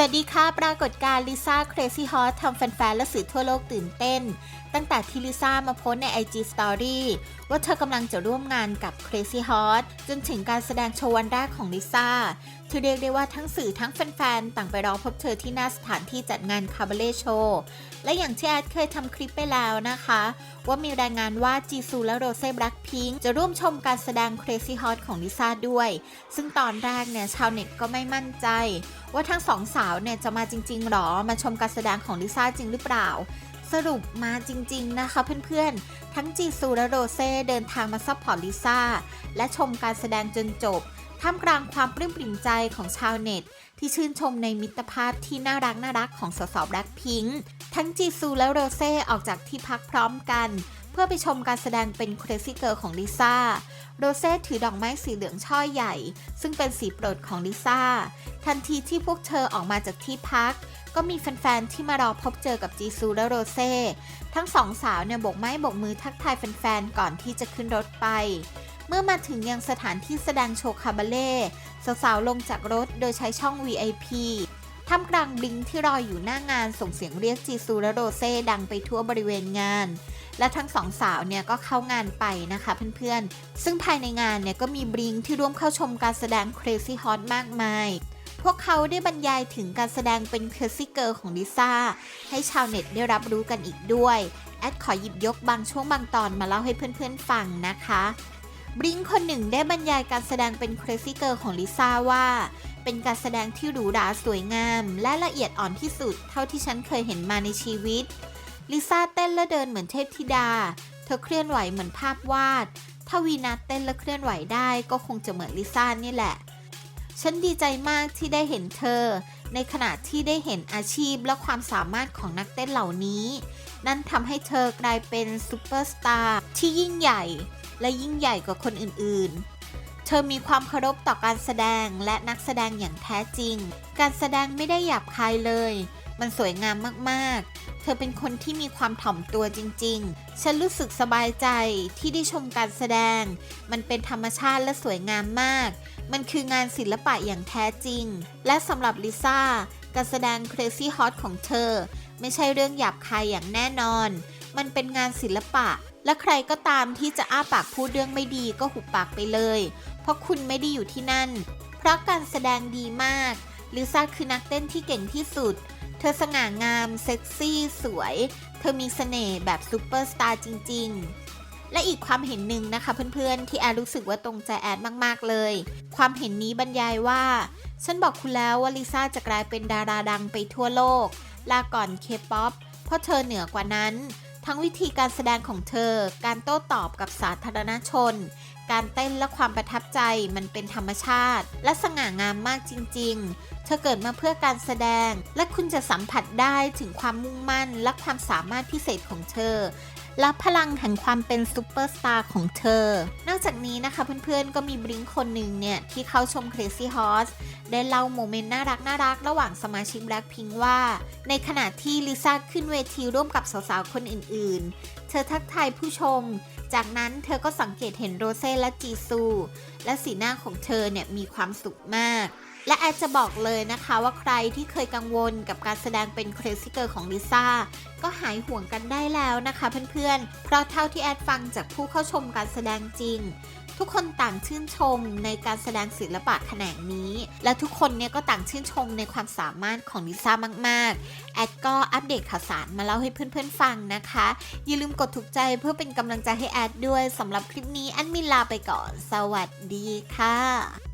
สวัสดีค่ะ ปรากฏการณ์ลิซ่าเครซี่ฮอสทำแฟนๆและสื่อทั่วโลกตื่นเต้น ตั้งแต่ที่ลิซ่ามาโพสใน IG Story ว่าเธอกำลังจะร่วมงานกับ Crazy Hot จนถึงการแสดงโชว์วันแรกของลิซ่าที่เรียกได้ว่าทั้งสื่อทั้งแฟนๆ ต่างไปรอพบเธอที่หน้าสถานที่จัดงานคาบาเล่โชว์และอย่างที่แอดเคยทำคลิปไปแล้วนะคะ ว่ามีรายงานว่าจีซูและโรเซ่แบล็คพิงจะร่วมชมการแสดง Crazy Hot ของลิซ่าด้วย ซึ่งตอนแรกเนี่ยชาวเน็ตก็ไม่มั่นใจ ว่าทั้งสองสาวเนี่ยจะมาจริงๆหรอมาชมการแสดงของลิซ่าจริงหรือเปล่า สรุปมาจริง ๆ นะคะเพื่อนๆ ทั้งจีซูและโรเซ่เดินทางมาซัพพอร์ตลิซ่า และชมการแสดงจนจบ ท่ามกลางความปลื้มปริ่มใจของชาวเน็ต ที่ชื่นชมในมิตรภาพที่น่ารักน่ารักของสาวๆแบล็คพิงค์ทั้งจีซูและโรเซ่ออกจากที่พักพร้อมกัน เพื่อไปชมการแสดงเป็น Crazy Girl ของลิซ่าโรเซ่ถือดอกไม้สีเหลืองช่อใหญ่ ซึ่งเป็นสีโปรดของลิซ่า ทันทีที่พวกเธอออกมาจากที่พัก ก็มีแฟนๆ ที่มารอพบเจอกับจีซูและโรเซ่ ทั้งสองสาวเนี่ยโบกไม้โบกมือทักทายแฟนๆ ก่อนที่จะขึ้นรถไป เมื่อมาถึงยังสถานที่แสดงโชว์คาบาเล่สาวๆ ลงจากรถโดยใช้ช่อง VIP ท่ามกลางบลิงที่รออยู่หน้างานส่งเสียงเรียกจีซูและโรเซ่ดังไปทั่วบริเวณงาน และทั้งสองสาวเนี่ยก็เข้างานไปนะคะเพื่อนๆ ซึ่งภายในงานเนี่ยก็มีบลิงที่ร่วมเข้าชมการแสดง Crazy Hot มากมาย พวกเขาได้บรรยายถึงการแสดงเป็น Crazy Girl ของลิซ่าให้ชาวเน็ตได้รับรู้กันอีกด้วย แอดขอหยิบยกบางช่วงบางตอนมาเล่าให้เพื่อนๆฟังนะคะบลิงคนหนึ่งได้บรรยายการแสดงเป็น Crazy Girl ของลิซ่าว่า เป็นการแสดงที่หรูหราสวยงาม และละเอียดอ่อนที่สุดเท่าที่ฉันเคยเห็นมาในชีวิต ลิซ่าเต้นและเดินเหมือนเทพธิดา เธอเคลื่อนไหวเหมือนภาพวาด ถ้าวีนัทเต้นและเคลื่อนไหวได้ก็คงจะเหมือนลิซ่านี่แหละ ฉันดีใจมากที่ได้เห็นเธอ ในขณะที่ได้เห็นอาชีพและความสามารถของนักเต้นเหล่านี้ นั่นทำให้เธอกลายเป็นซูเปอร์สตาร์ที่ยิ่งใหญ่ และยิ่งใหญ่กว่าคนอื่นๆ เธอมีความเคารพต่อการแสดงและนักแสดงอย่างแท้จริง การแสดงไม่ได้หยาบคายเลย มันสวยงามมากๆ เธอเป็นคนที่มีความถ่อมตัวจริง ๆ ฉันรู้สึกสบายใจที่ได้ชมการแสดง มันเป็นธรรมชาติและสวยงามมาก มันคืองานศิลปะอย่างแท้จริง และสำหรับลิซ่า การแสดง Crazy Hot ของเธอ ไม่ใช่เรื่องหยาบคายอย่างแน่นอน มันเป็นงานศิลปะ และใครก็ตามที่จะอ้าปากพูดเรื่องไม่ดีก็หุบปากไปเลย เพราะคุณไม่ได้อยู่ที่นั่น เพราะการแสดงดีมากลิซ่าคือนักเต้นที่เก่งที่สุด เธอสง่างาม เซ็กซี่สวย เธอมีเสน่ห์แบบซูเปอร์สตาร์จริง ๆ และอีกความเห็นหนึ่งนะคะเพื่อนๆ ที่แอดรู้สึกว่าตรงใจแอดมากๆเลย ความเห็นนี้บรรยายว่า ฉันบอกคุณแล้วว่าลิซ่าจะกลายเป็นดาราดังไปทั่วโลก ลาก่อนเคป๊อปเพราะเธอเหนือกว่านั้น ทั้งวิธีการแสดงของเธอ การโต้ตอบกับสาธารณชน การเต้นและความประทับใจมันเป็นธรรมชาติ และสง่างามมากจริง ๆ เธอเกิดมาเพื่อการแสดง และคุณจะสัมผัสได้ถึงความมุ่งมั่นและความสามารถพิเศษของเธอ และพลังแห่งความเป็นซูเปอร์สตาร์ของเธอ นอกจากนี้นะคะเพื่อนๆ ก็มีบลิงคนหนึ่งเนี่ย ที่เข้าชม Crazy Horse ได้เล่าโมเมนต์น่ารักน่ารักระหว่างสมาชิก Blackpink ว่า ในขณะที่ลิซ่าขึ้นเวทีร่วมกับสาวๆ คนอื่นๆ เธอทักทายผู้ชม จากนั้นเธอก็สังเกตเห็นโรเซ่และจีซู และสีหน้าของเธอเนี่ยมีความสุขมาก และแอดจะบอกเลยนะคะว่าใครที่เคยกังวลกับการแสดงเป็น Crazy Girl ของลิซ่าก็หายห่วงกันได้แล้วนะคะเพื่อนๆ เพราะเท่าที่แอดฟังจากผู้เข้าชมการแสดงจริง ทุกคนต่างชื่นชมในการแสดงศิลปะแขนงนี้ และทุกคนเนี่ยก็ต่างชื่นชมในความสามารถของลิซ่ามากๆ แอดก็อัปเดตข่าวสารมาเล่าให้เพื่อนๆฟังนะคะ อย่าลืมกดถูกใจเพื่อเป็นกำลังใจให้แอดด้วยสำหรับคลิปนี้แอดมินลาไปก่อน สวัสดีค่ะ